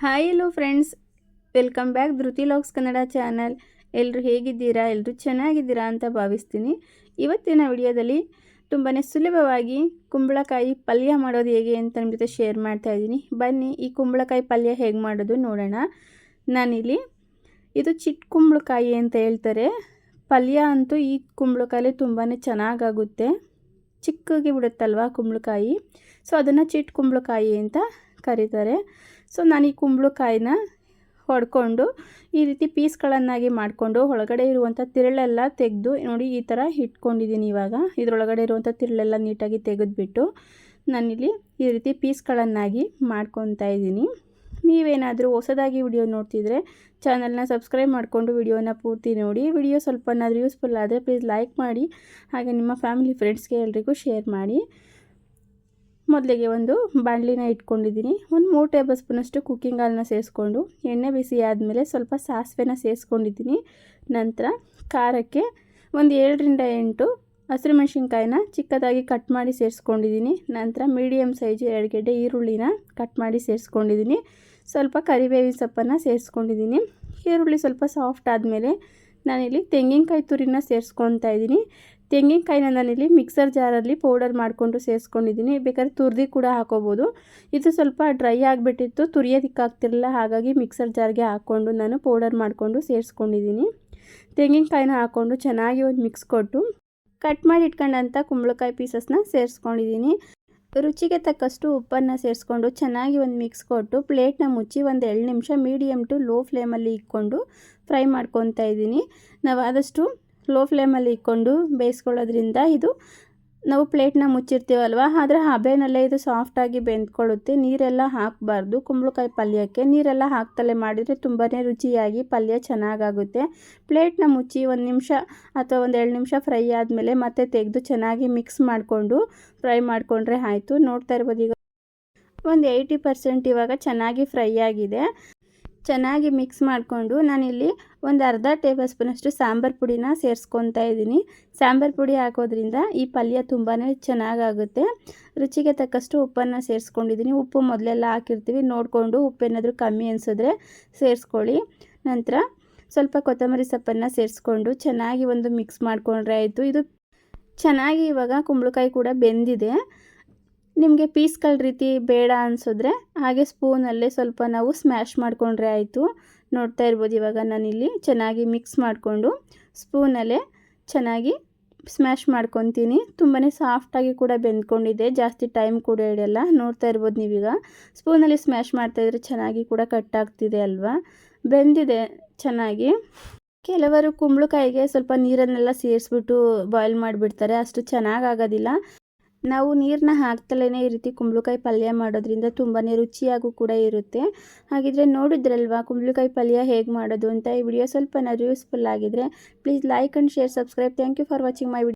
Hi hello friends welcome back Dhriti logs Kannada channel ಎಲ್ಲರೂ ಹೇಗಿದ್ದೀರಾ? ಎಲ್ಲರೂ ಚೆನ್ನಾಗಿದ್ದೀರಾ ಅಂತ ಭಾವಿಸ್ತೀನಿ. ಇವತ್ತಿನ ವಿಡಿಯೋದಲ್ಲಿ ತುಂಬಾ ಸುಲಭವಾಗಿ ಕುಂಬಳಕಾಯಿ ಪಲ್ಯ ಮಾಡೋದು ಹೇಗೆ ಅಂತ ನಿಮ್ಮ ಜೊತೆ ಶೇರ್ ಮಾಡ್ತಾ ಇದ್ದೀನಿ. ಬನ್ನಿ, ಈ ಕುಂಬಳಕಾಯಿ ಪಲ್ಯ ಹೇಗೆ ಮಾಡೋದು ನೋಡೋಣ. ನಾನಿಲ್ಲಿ ಇದು ಚಿಟ್ ಕುಂಬಳಕಾಯಿ ಅಂತ ಹೇಳ್ತಾರೆ. ಪಲ್ಯ ಅಂತೂ ಈ ಕುಂಬಳಕಾಯಿ ತುಂಬಾ ಚೆನ್ನಾಗಾಗುತ್ತೆ. ಚಿಕ್ಕಗೆ ಬಿಡುತ್ತಲ್ವ ಕುಂಬಳಕಾಯಿ? ಸೊ ಅದನ್ನು ಚಿಟ್ ಕುಂಬಳಕಾಯಿ ಅಂತ ಕರೀತಾರೆ. ಸೊ ನಾನು ಈ ಕುಂಬಳಕಾಯಿನ ಹೊಡ್ಕೊಂಡು ಈ ರೀತಿ ಪೀಸ್ಗಳನ್ನಾಗಿ ಮಾಡಿಕೊಂಡು ಒಳಗಡೆ ಇರುವಂಥ ತಿರುಳೆಲ್ಲ ತೆಗೆದು ನೋಡಿ ಈ ಥರ ಇಟ್ಕೊಂಡಿದ್ದೀನಿ ಇವಾಗ. ಇದರೊಳಗಡೆ ಇರುವಂಥ ತಿರುಳೆಲ್ಲ ನೀಟಾಗಿ ತೆಗೆದುಬಿಟ್ಟು ನಾನಿಲ್ಲಿ ಈ ರೀತಿ ಪೀಸ್ಗಳನ್ನಾಗಿ ಮಾಡ್ಕೊತಾ ಇದ್ದೀನಿ. ನೀವೇನಾದರೂ ಹೊಸದಾಗಿ ವಿಡಿಯೋ ನೋಡ್ತಿದ್ರೆ ಚಾನಲ್ನ ಸಬ್ಸ್ಕ್ರೈಬ್ ಮಾಡಿಕೊಂಡು ವಿಡಿಯೋನ ಪೂರ್ತಿ ನೋಡಿ. ವಿಡಿಯೋ ಸ್ವಲ್ಪನಾದರೂ ಯೂಸ್ಫುಲ್ ಆದರೆ ಪ್ಲೀಸ್ ಲೈಕ್ ಮಾಡಿ, ಹಾಗೆ ನಿಮ್ಮ ಫ್ಯಾಮಿಲಿ ಫ್ರೆಂಡ್ಸ್ಗೆ ಎಲ್ರಿಗೂ ಶೇರ್ ಮಾಡಿ. ಮೊದಲಿಗೆ ಒಂದು ಬಾಣಲಿನ ಇಟ್ಕೊಂಡಿದ್ದೀನಿ. ಒಂದು ಮೂರು ಟೇಬಲ್ ಸ್ಪೂನಷ್ಟು ಕುಕ್ಕಿಂಗ್ ಹಾಲನ್ನ ಸೇರಿಸ್ಕೊಂಡು, ಎಣ್ಣೆ ಬಿಸಿ ಆದಮೇಲೆ ಸ್ವಲ್ಪ ಸಾಸಿವೆನ ಸೇರಿಸ್ಕೊಂಡಿದ್ದೀನಿ. ನಂತರ ಖಾರಕ್ಕೆ ಒಂದು ಏಳರಿಂದ ಎಂಟು ಹಸಿರು ಮೆಣಸಿನ್ಕಾಯಿನ ಚಿಕ್ಕದಾಗಿ ಕಟ್ ಮಾಡಿ ಸೇರಿಸ್ಕೊಂಡಿದ್ದೀನಿ. ನಂತರ ಮೀಡಿಯಮ್ ಸೈಜ್ ಎರಡು ಗೆಡ್ಡೆ ಈರುಳ್ಳಿನ ಕಟ್ ಮಾಡಿ ಸೇರಿಸ್ಕೊಂಡಿದ್ದೀನಿ. ಸ್ವಲ್ಪ ಕರಿಬೇವಿನ ಸೊಪ್ಪನ್ನು ಸೇರಿಸ್ಕೊಂಡಿದ್ದೀನಿ. ಈರುಳ್ಳಿ ಸ್ವಲ್ಪ ಸಾಫ್ಟ್ ಆದಮೇಲೆ ನಾನಿಲ್ಲಿ ತೆಂಗಿನಕಾಯಿ ತುರಿನ ಸೇರಿಸ್ಕೊತಾ ಇದ್ದೀನಿ. ತೆಂಗಿನಕಾಯಿನ ನಾನಿಲ್ಲಿ ಮಿಕ್ಸರ್ ಜಾರಲ್ಲಿ ಪೌಡರ್ ಮಾಡಿಕೊಂಡು ಸೇರಿಸ್ಕೊಂಡಿದ್ದೀನಿ ಬೇಕಾದ್ರೆ ತುರ್ದಿ ಕೂಡ ಹಾಕೋಬೋದು. ಇದು ಸ್ವಲ್ಪ ಡ್ರೈ ಆಗಿಬಿಟ್ಟಿತ್ತು. ತುರಿಯೋದಕ್ಕಾಗ್ತಿರಲಿಲ್ಲ ಹಾಗಾಗಿ ಮಿಕ್ಸರ್ ಜಾರ್ಗೆ ಹಾಕ್ಕೊಂಡು ನಾನು ಪೌಡರ್ ಮಾಡಿಕೊಂಡು ಸೇರಿಸ್ಕೊಂಡಿದ್ದೀನಿ ತೆಂಗಿನಕಾಯಿನ ಹಾಕ್ಕೊಂಡು ಚೆನ್ನಾಗಿ ಒಂದು ಮಿಕ್ಸ್ ಕೊಟ್ಟು ಕಟ್ ಮಾಡಿ ಇಟ್ಕೊಂಡಂಥ ಕುಂಬಳಕಾಯಿ ಪೀಸಸ್ನ ಸೇರಿಸ್ಕೊಂಡಿದ್ದೀನಿ. ರುಚಿಗೆ ತಕ್ಕಷ್ಟು ಉಪ್ಪನ್ನು ಸೇರಿಸ್ಕೊಂಡು ಚೆನ್ನಾಗಿ ಒಂದು ಮಿಕ್ಸ್ ಕೊಟ್ಟು ಪ್ಲೇಟ್ನ ಮುಚ್ಚಿ ಒಂದು ಎರಡು ನಿಮಿಷ ಮೀಡಿಯಮ್ ಟು ಲೋ ಫ್ಲೇಮಲ್ಲಿ ಇಕ್ಕೊಂಡು ಫ್ರೈ ಮಾಡ್ಕೊತಾ ಇದ್ದೀನಿ. ನಾವು ಆದಷ್ಟು ಲೋ ಫ್ಲೇಮಲ್ಲಿ ಇಕ್ಕೊಂಡು ಬೇಯಿಸ್ಕೊಳ್ಳೋದ್ರಿಂದ ಇದು ನಾವು ಪ್ಲೇಟ್ನ ಮುಚ್ಚಿರ್ತೀವಲ್ವ? ಆದರೆ ಹಬೆನಲ್ಲೇ ಇದು ಸಾಫ್ಟಾಗಿ ಬೆಂದ್ಕೊಳ್ಳುತ್ತೆ. ನೀರೆಲ್ಲ ಹಾಕಬಾರ್ದು. ಕುಂಬಳಕಾಯಿ ಪಲ್ಯಕ್ಕೆ ನೀರೆಲ್ಲ ಹಾಕ್ತಲೇ ಮಾಡಿದರೆ ತುಂಬಾ ರುಚಿಯಾಗಿ ಪಲ್ಯ ಚೆನ್ನಾಗಾಗುತ್ತೆ. ಪ್ಲೇಟ್ನ ಮುಚ್ಚಿ ಒಂದು ನಿಮಿಷ ಅಥವಾ ಒಂದು ಎರಡು ನಿಮಿಷ ಫ್ರೈ ಆದಮೇಲೆ ಮತ್ತೆ ತೆಗೆದು ಚೆನ್ನಾಗಿ ಮಿಕ್ಸ್ ಮಾಡಿಕೊಂಡು ಫ್ರೈ ಮಾಡಿಕೊಂಡ್ರೆ ಆಯಿತು. ನೋಡ್ತಾ ಇರ್ಬೋದು ಈಗ ಒಂದು ಏಯ್ಟಿ ಪರ್ಸೆಂಟ್ ಇವಾಗ ಚೆನ್ನಾಗಿ ಫ್ರೈ ಆಗಿದೆ. ಚೆನ್ನಾಗಿ ಮಿಕ್ಸ್ ಮಾಡಿಕೊಂಡು ನಾನಿಲ್ಲಿ ಒಂದು ಅರ್ಧ ಟೇಬಲ್ ಸ್ಪೂನಷ್ಟು ಸಾಂಬಾರು ಪುಡಿನ ಸೇರಿಸ್ಕೊತಾ ಇದ್ದೀನಿ. ಸಾಂಬಾರು ಪುಡಿ ಹಾಕೋದ್ರಿಂದ ಈ ಪಲ್ಯ ತುಂಬಾ ಚೆನ್ನಾಗಾಗುತ್ತೆ. ರುಚಿಗೆ ತಕ್ಕಷ್ಟು ಉಪ್ಪನ್ನು ಸೇರಿಸ್ಕೊಂಡಿದ್ದೀನಿ. ಉಪ್ಪು ಮೊದಲೆಲ್ಲ ಹಾಕಿರ್ತೀವಿ. ನೋಡಿಕೊಂಡು ಉಪ್ಪೇನಾದರೂ ಕಮ್ಮಿ ಅನಿಸಿದ್ರೆ ಸೇರಿಸ್ಕೊಳ್ಳಿ. ನಂತರ ಸ್ವಲ್ಪ ಕೊತ್ತಂಬರಿ ಸೊಪ್ಪನ್ನು ಸೇರಿಸ್ಕೊಂಡು ಚೆನ್ನಾಗಿ ಒಂದು ಮಿಕ್ಸ್ ಮಾಡಿಕೊಂಡ್ರೆ ಆಯಿತು. ಇದು ಚೆನ್ನಾಗಿ ಇವಾಗ ಕುಂಬಳಕಾಯಿ ಕೂಡ ಬೆಂದಿದೆ. ನಿಮಗೆ ಪೀಸ್ಗಳ ರೀತಿ ಬೇಡ ಅನಿಸಿದ್ರೆ ಹಾಗೆ ಸ್ಪೂನಲ್ಲೇ ಸ್ವಲ್ಪ ನಾವು ಸ್ಮ್ಯಾಶ್ ಮಾಡಿಕೊಂಡ್ರೆ ಆಯಿತು. ನೋಡ್ತಾ ಇರ್ಬೋದು ಇವಾಗ ನಾನಿಲ್ಲಿ ಚೆನ್ನಾಗಿ ಮಿಕ್ಸ್ ಮಾಡಿಕೊಂಡು ಸ್ಪೂನಲ್ಲೇ ಚೆನ್ನಾಗಿ ಸ್ಮ್ಯಾಶ್ ಮಾಡ್ಕೊತೀನಿ. ತುಂಬಾ ಸಾಫ್ಟಾಗಿ ಕೂಡ ಬೆಂದ್ಕೊಂಡಿದೆ, ಜಾಸ್ತಿ ಟೈಮ್ ಕೂಡ ಹಿಡಿಯಲ್ಲ. ನೋಡ್ತಾ ಇರ್ಬೋದು ನೀವೀಗ. ಸ್ಪೂನಲ್ಲಿ ಸ್ಮ್ಯಾಶ್ ಮಾಡ್ತಾಯಿದ್ರೆ ಚೆನ್ನಾಗಿ ಕೂಡ ಕಟ್ ಆಗ್ತಿದೆ ಅಲ್ವಾ? ಬೆಂದಿದೆ ಚೆನ್ನಾಗಿ. ಕೆಲವರು ಕುಂಬಳಕಾಯಿಗೆ ಸ್ವಲ್ಪ ನೀರನ್ನೆಲ್ಲ ಸೇರಿಸ್ಬಿಟ್ಟು ಬಾಯ್ಲ್ ಮಾಡಿಬಿಡ್ತಾರೆ. ಅಷ್ಟು ಚೆನ್ನಾಗಾಗೋದಿಲ್ಲ ನಾವು ನೀರನ್ನ ಹಾಕ್ತಲೇ ಈ ರೀತಿ ಕುಂಬಳಕಾಯಿ ಪಲ್ಯ ಮಾಡೋದ್ರಿಂದ ತುಂಬಾ ರುಚಿಯಾಗೂ ಕೂಡ ಇರುತ್ತೆ. ಹಾಗಿದ್ರೆ ನೋಡಿದ್ರಲ್ವಾ ಕುಂಬಳಕಾಯಿ ಪಲ್ಯ ಹೇಗೆ ಮಾಡೋದು ಅಂತ ಈ ವಿಡಿಯೋ ಸ್ವಲ್ಪ ಯೂಸ್ಫುಲ್ ಆಗಿದ್ರೆ please like and share, subscribe. Thank you for watching my video.